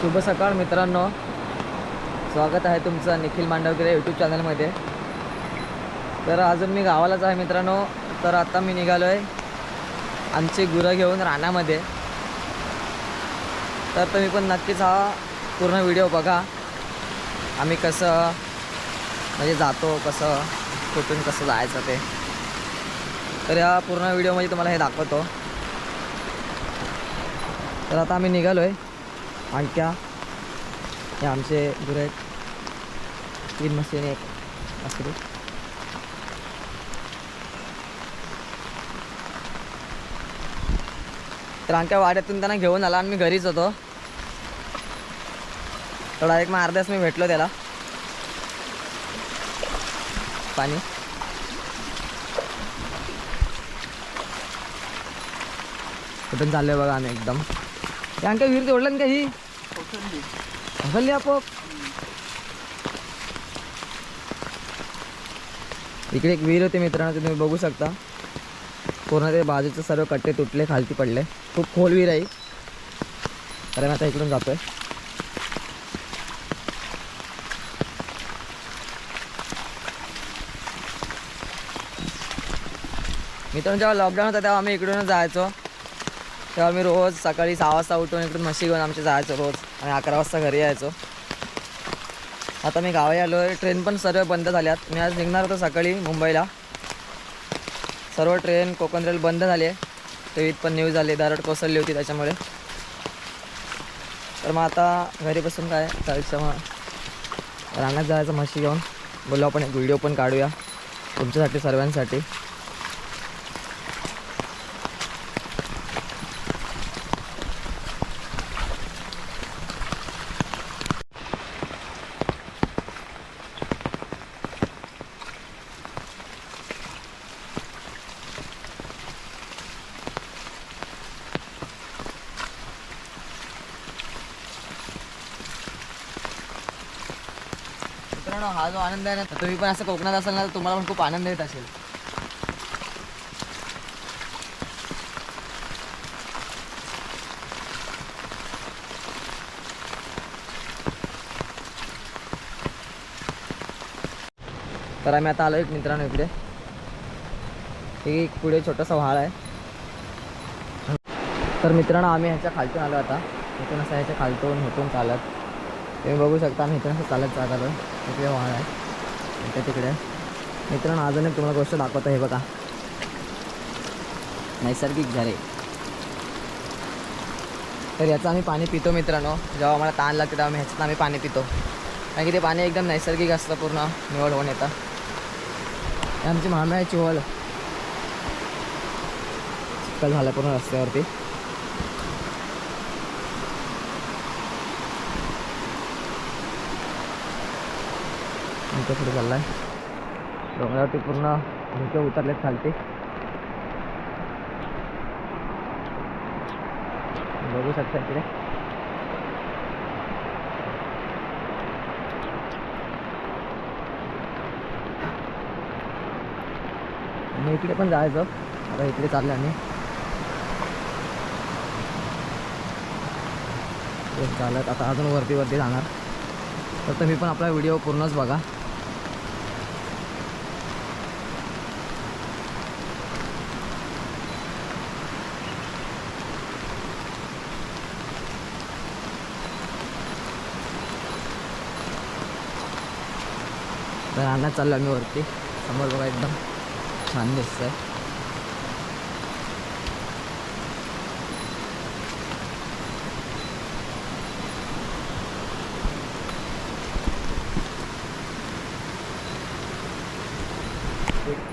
शुभ सकाळ मित्रांनो. स्वागत आहे तुमचं निखिल मांडवकर यूट्यूब चॅनलमध्ये तर अजून मी गावालाच आहे मित्रांनो. तर आता मी निघालो आहे आमची गुरं घेऊन रानामध्ये. तर तुम्ही पण नक्कीच हा पूर्ण व्हिडिओ बघा. आम्ही कसं म्हणजे जातो कसं कुठून कसं जायचं ते. तर या पूर्ण व्हिडिओमध्ये तुम्हाला हे दाखवतो. तर आता आम्ही निघालो आहे आणख्या हे आमचे गुरे तीन मशीन एक वासरू तर आणख्या वाड्यातून त्यांना घेऊन आला आणि मी घरीच होतो. तर डायरेक्ट मग अर्ध्याच मी भेटलो त्याला. पाणी. कुठून चाललोय बघा आम्ही एकदम. हे विहीर तोडलं का ही ढकलली आपोआप. इकडे एक विहीर होती मित्रांनो तुम्ही बघू शकता. पूर्ण ते बाजूचे सर्व कट्टे तुटले खालती पडले. खूप खोल विहीर आहे कारण मी आता इकडून जातोय. मित्रांनो जेव्हा लॉकडाऊन होता तेव्हा आम्ही इकडूनच जायचो. तेव्हा मी रोज सकाळी सहा वाजता उठून इकडून म्हशी घेऊन आमचे जायचो रोज आणि अकरा वाजता घरी यायचो. आता मी गावी आलो आहे ट्रेन पण सर्व बंद झाल्यात. मी आज निघणार होतो सकाळी मुंबईला. सर्व ट्रेन कोकण रेल बंद झाली. आहे टी व्हीत पण न्यूज आली. दरड कोसळली होती त्याच्यामुळे. तर मग आता घरी बसून काय त्यापेक्षा मग? रानात जायचं म्हशी घेऊन. बोलू आपण एक व्हिडिओ पण काढूया. तुमच्यासाठी सर्वांसाठी मित्रांनो हा जो आनंद आहे ना तुम्ही पण असं कोकणात असाल ना तर तुम्हाला पण खूप आनंद येत असेल. तर आम्ही आता आलो एक मित्रांनो इकडे. एक पुढे छोटासा व्हाळ आहे. तर मित्रांनो आम्ही ह्याच्या खालतून आलो आता. इथून असं ह्याच्या खालतून होतून चालत. तुम्ही बघू शकता आम्ही इथून चालत जात आलो इकडे वाळ आहे. इथे तिकडे. मित्रांनो अजून एक तुम्हाला गोष्ट दाखवतो हे बघा. नैसर्गिक झरे. तर याचं आम्ही पाणी पितो मित्रांनो. जेव्हा आम्हाला ताण लागते तेव्हा आम्ही ह्याच्यात आम्ही पाणी पितो. कारण की ते पाणी एकदम नैसर्गिक असतं पूर्ण निवड होऊन येतं. आमची आमची आहे चिवल चिखल झालं पूर्ण रस्त्यावरती. इथे पुढे चाललाय. डोंगरावरती पूर्ण धुके उतरलेत खालती. बघू शकता तिकडे मी इकडे पण जायचं. आता इकडे चाललं आम्ही. चालत आता अजून वरती वरती जाणार. तर तुम्ही पण आपला व्हिडिओ पूर्णच बघा. तर रानात चाललो आम्ही वरती. समोर बघा एकदम छान दिसतंय.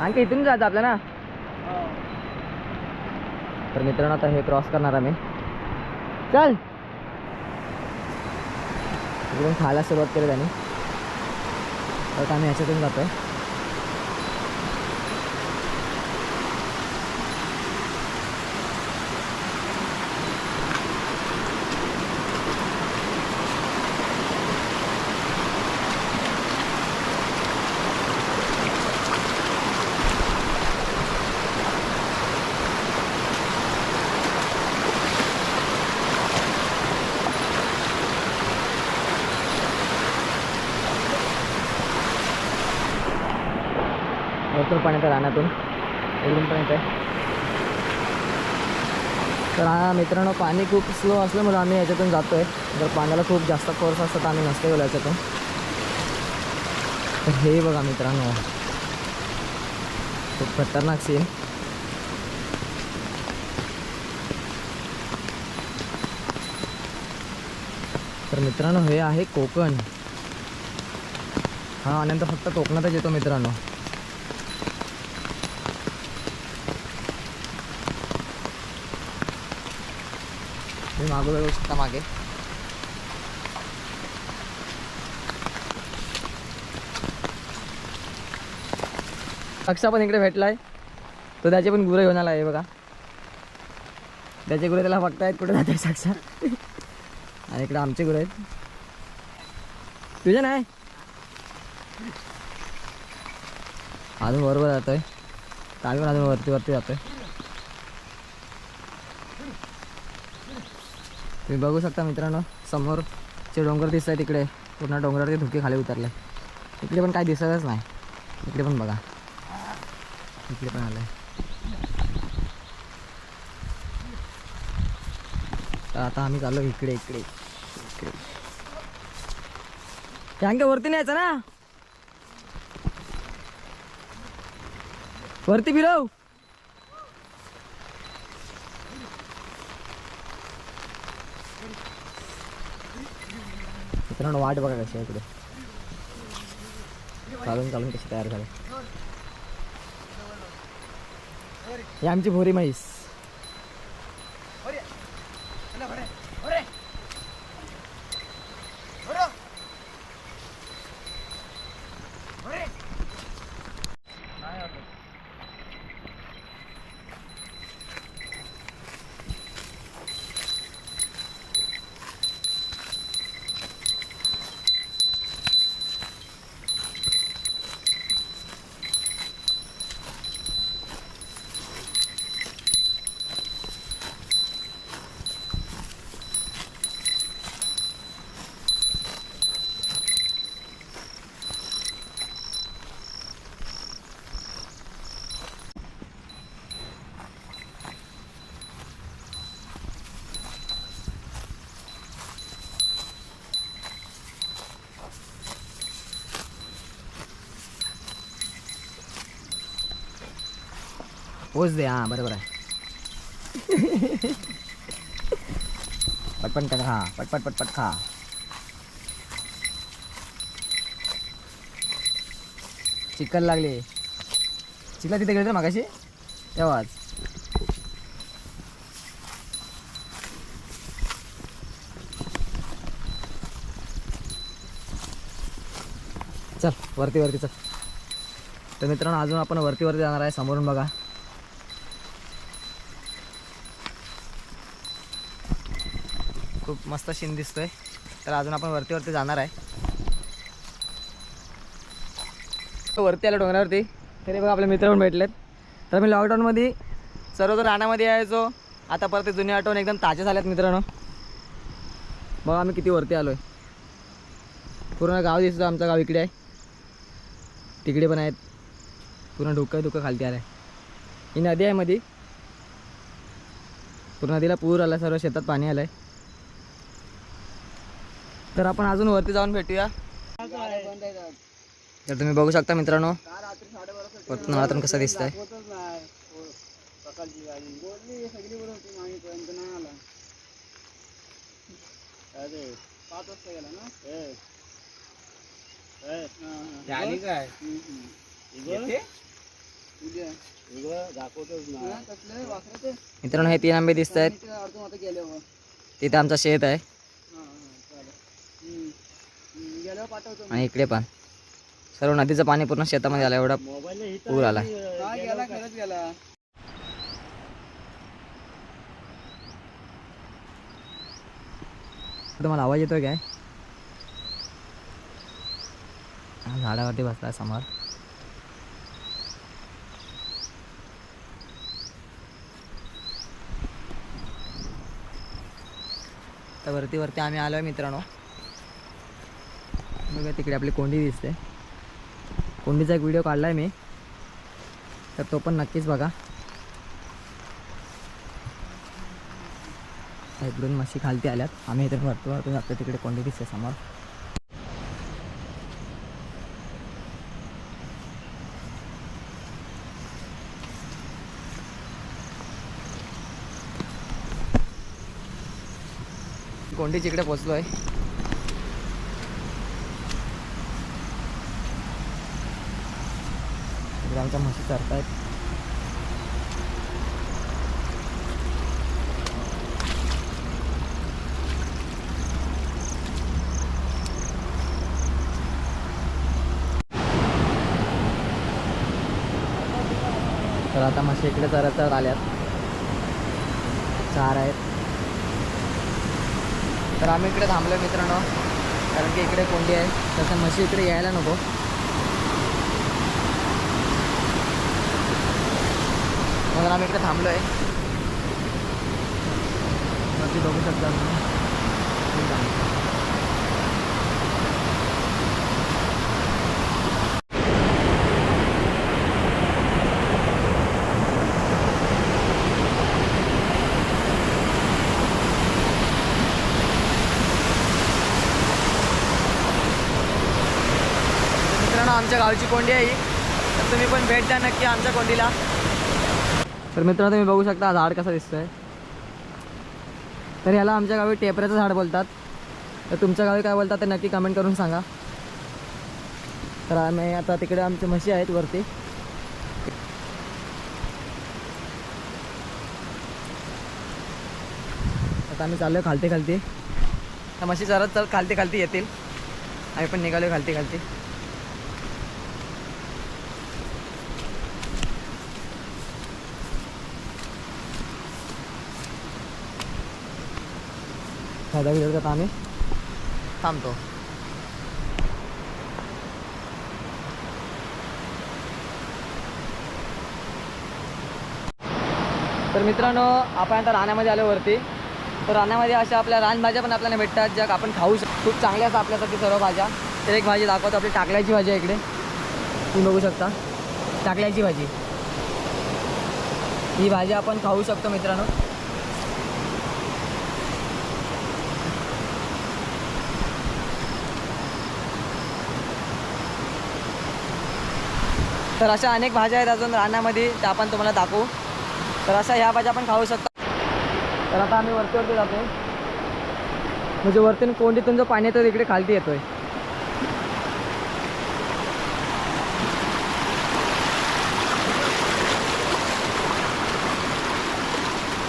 आणखी इथून जायचं आपल्या ना तर मित्रांनो आता हे क्रॉस करणार आम्ही. चल! इकडून खायला सुरुवात केली त्याने. तर आम्ही ह्याच्यातून जातो आहे पण येतं रानातून. इकडून पण येतं तर हा मित्रांनो पाणी खूप स्लो असल्यामुळे आम्ही याच्यातून जातो आहे जर पाण्याला खूप जास्त फोर्स असतं तर आम्ही नसतो गेलो याच्यातून. तर हे बघा मित्रांनो. खूप खतरनाक सीन तर मित्रांनो हे आहे कोकण. हा आनंद फक्त कोकणातच येतो मित्रांनो. तुम्ही मागं. शकता मागे अक्षा पण इकडे भेटलाय. तो त्याचे पण गुरं घेऊन आला आहे बघा. त्याचे गुरं त्याला बघतायत कुठे जाते साक्षा आणि इकडे आमचे गुरं आहेत. तुझे नाही अजून बरोबर जातोय. तर पण अजून वरती वरती जातोय. तुम्ही बघू शकता मित्रांनो समोरचे डोंगर दिसत आहे तिकडे पूर्ण डोंगरावरती धुके खाली उतरले. इकडे पण काय दिसतच नाही. इकडे पण बघा. इकडे पण आलं तर आता आम्ही चाललो इकडे इकडे इकडे. काय वरती न्यायचं ना? वरती फिरव. मित्रांनो वाट बघा कशी आहे इकडे. चालून चालून कशी तयार झाली. ही आमची भोरी म्हैस. पोच दे हां बरोबर आहे. पटपट खा पटपट पटपट खा. चिकन लागले. चिकला तिथे गेले मागाशी? तेव्हाच. चल वरती वरती चल. तर मित्रांनो अजून आपण वरती वरती जाणार आहे समोरून बघा. खूप मस्त शिन दिसतोय. तर अजून आपण वरती वरती जाणार आहे. वरती आलो डोंगरावरती. तरी बघा आपले मित्र पण भेटलेत. तर मी लॉकडाऊनमध्ये सर्व तर रानामध्ये यायचो आता परत ते जुने आठवण एकदम ताजे झाल्यात मित्रांनो. बघा आम्ही किती वरती आलो आहे पूर्ण गाव दिसतो आमचं गाव इकडे आहे. तिकडे पण आहेत. पूर्ण डोकं डोकं खालती आलं आहे ही नदी आहे मध्ये पूर्ण नदीला पूर आला सर्व शेतात पाणी आलं आहे तर आपण अजून वरती जाऊन भेटूया. तर तुम्ही बघू शकता मित्रांनो वरतून मला तर कसं दिसतंय. मित्रांनो हे तीन आंबे दिसत आहेत तिथे आमचं शेत आहे. आणि इकडे पण. सर्व नदीचं पाणी पूर्ण शेतामध्ये आलं एवढा पूर आला. तुम्हाला आवाज येतोय काय? हा, झाडावरती बसलाय समोर. तर वरती वरती आम्ही आलो आहे मित्रांनो. बघा तिकडे आपली कोंडी दिसते. कोंडीचा एक व्हिडिओ काढला आहे मी. तर तो पण नक्कीच बघा. इकडून मशी खालती आल्यात. आम्ही इथे भरतो भरतो जातो तिकडे कोंडी दिसते समोर. कोंडी इकडे पोचलो आहे आमच्या म्हशी चारतायत. तर आता म्हशी इकडे चरत चढ आल्यात. चार आहेत. तर आम्ही इकडे थांबलो मित्रांनो. कारण की इकडे कोंडी आहे. तसं म्हशी इकडे यायला नको. म्हणून आम्ही इकडे थांबलो आहे वरती बघू शकता मित्रांनो आमच्या गावची कोंडी आहे ही. तर तुम्ही पण भेट द्या नक्की आमच्या कोंडीला. तर मित्रांनो तुम्ही बघू शकता झाड कसं दिसतंय. तर याला आमच्या गावी टेपऱ्याचं झाड बोलतात. तर तुमच्या गावी काय बोलतात ते नक्की कमेंट करून सांगा. तर आम्ही आता तिकडे आमच्या म्हशी आहेत वरती. आता आम्ही चाललो खालती खालती तर म्हशी चालत चल खालती खालती येतील. आम्ही पण निघालो खालती खालती फायदा व्हिडिओ करता आम्ही. थांबतो. तर मित्रांनो आपण आता राण्यामध्ये आलो वरती तर राण्यामध्ये अशा आपल्या रानभाज्या पण आपल्याला भेटतात ज्या आपण खाऊ शकतो. खूप चांगल्या असतात आपल्यासाठी सर्व भाज्या. तर एक भाजी दाखवतो आपली टाकल्याची भाजी आहे इकडे. तुम्ही बघू शकता. टाकल्याची भाजी. ही भाजी आपण खाऊ शकतो मित्रांनो. तर अशा अनेक भाज्या आहेत अजून रानामध्ये त्या आपण तुम्हाला दाखवू. तर अशा ह्या भाज्या आपण खाऊ शकतो. तर आता आम्ही वरती वरती जातो म्हणजे वरती कोंडीतून जो पाणी येतो इकडे खालती येतोय.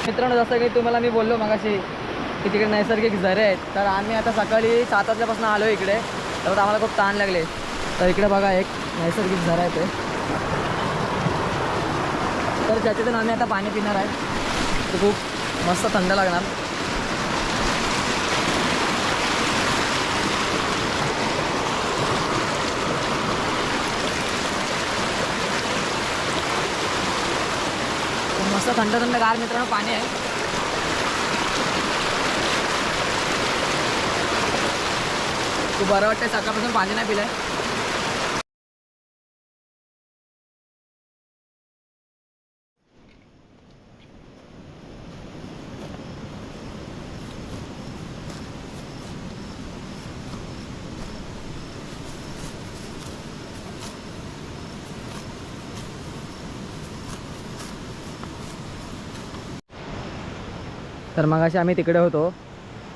मित्रांनो जसं की तुम्हाला मी बोललो मगाशी की तिकडे नैसर्गिक झरे आहेत. तर आम्ही आता सकाळी सात वाजल्यापासून आलो इकडे. तर आता आम्हाला खूप ताण लागले. तर इकडे बघा एक नैसर्गिक झरा आहे ते तर त्याच्यातून आम्ही आता पाणी पिणार आहे. ते खूप मस्त थंड लागणार. मस्त थंड थंड गार मित्रांनो पाणी आहे. खूप बरं वाटतंय सकाळपासून पाणी नाही पिलंय. तर मग असे आम्ही तिकडे होतो.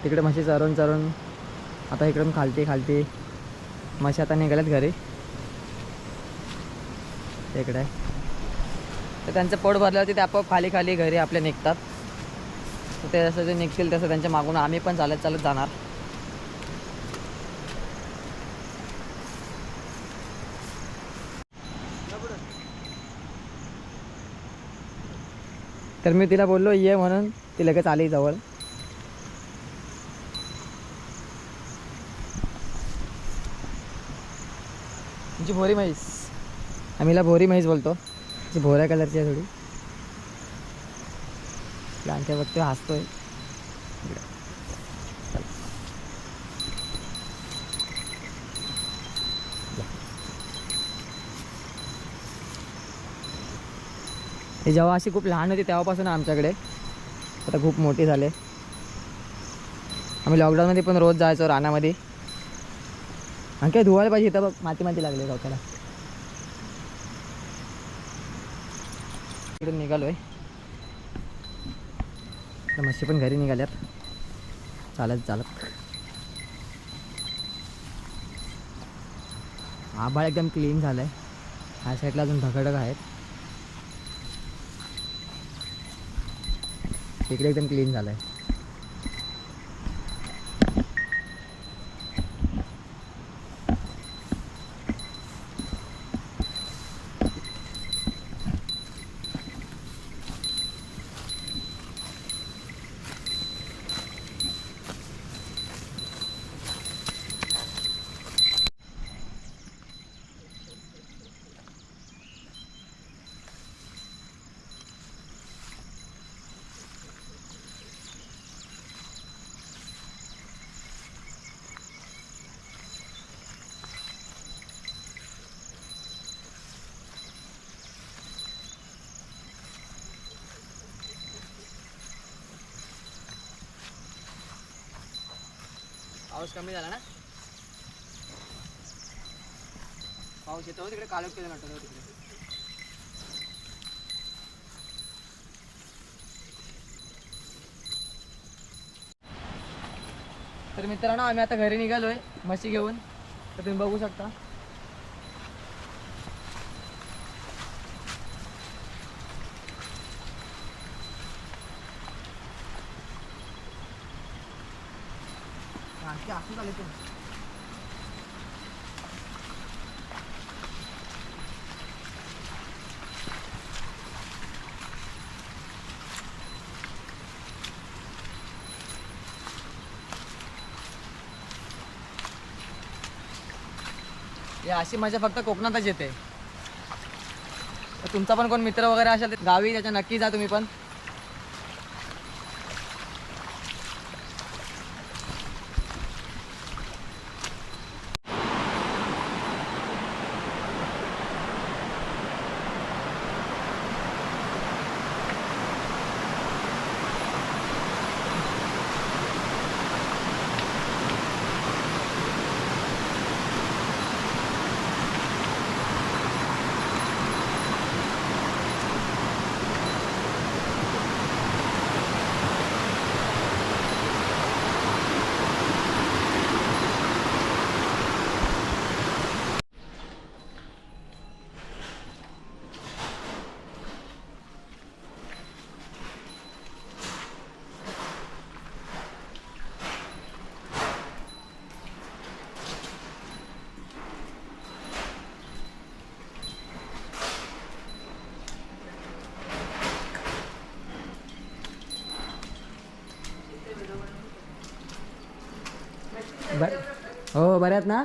तिकडे म्हशी चरून चरून आता इकडून खालती खालती. म्हशी आता निघाल्यात घरी. इकडे. तर त्यांचं पोट भरल्यावरती ते आपोआप खाली खाली घरी आपले निघतात. तर ते जसं जे निघतील तसं त्यांच्या मागून आम्ही पण चालत चालत जाणार. तर मी तिला बोललो ये म्हणून ती लगेच आली जवळ. तुमची भोरी म्हैस. आम्ही हिला भोरी म्हैस बोलतो. ती भोऱ्या कलरची आहे थोडी. लहानच्या बघतोय हसतोय. हे जेव्हा अशी खूप लहान होती तेव्हापासून आमच्याकडे. आता खूप मोठी झाले. आम्ही लॉकडाऊनमध्ये पण रोज जायचो रानामध्ये. आणि काय धुवायला पाहिजे इथं बघ माती माती लागली गवताला इकडून निघालोय. आता मच्छी पण घरी निघाल्यात. चालत चालत. आभाळ एकदम क्लीन झालं आहे ह्या साईडला अजून ढगढग आहेत. तिकडे एकदम क्लीन झालं आहे पाऊस कमी झाला ना? पाऊस येतो तिकडे काळोख केलं वाटतं तिकडे. तर मित्रांनो आम्ही आता घरी निघालोय म्हशी घेऊन. तर तुम्ही बघू शकता. या अशी मजा फक्त कोकणातच येते. तुमचा पण कोण मित्र वगैरे असेल तर गावी त्याच्या नक्की जा तुम्ही पण बर हो बऱ्यात आहेत ना?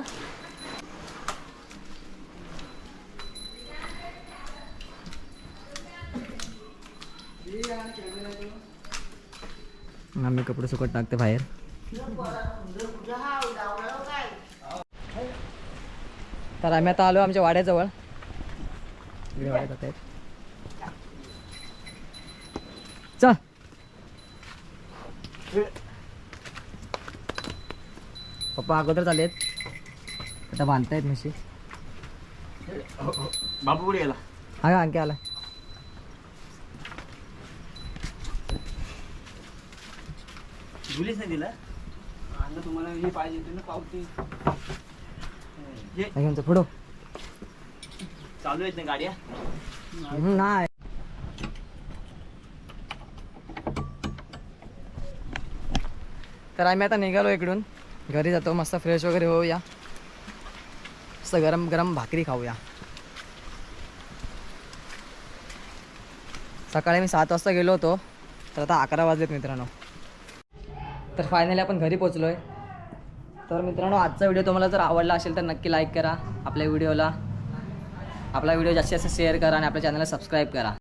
आम्ही कपडे सुकट टाकते बाहेर. तर आम्ही आता आलो आमच्या वाड्याजवळ. वाड्यात आहेत चल पप्पा अगोदर आलेत आता बांधतायत म्हशी. बाबू कुठे गेला हा का आणखी आला नाही दिला? तुम्हाला हे पाहिजे होती ना पावती. पुढं. चालू आहेत ना गाड्या? नाही. तर आम्ही आता निघालो इकडून. घरी जातो मस्त फ्रेश वगैरे होऊया. मस्त गरम गरम भाकरी खाऊया. सकाळी मी सात वाजता गेलो होतो तर आता अकरा वाजलेत मित्रांनो. तर फायनली आपण घरी पोचलो आहे तर मित्रांनो आजचा व्हिडिओ तुम्हाला जर आवडला असेल तर नक्की लाईक करा आपल्या व्हिडिओला आपला व्हिडिओ जास्तीत जास्त शेअर करा आणि आपल्या चॅनलला सबस्क्राईब करा.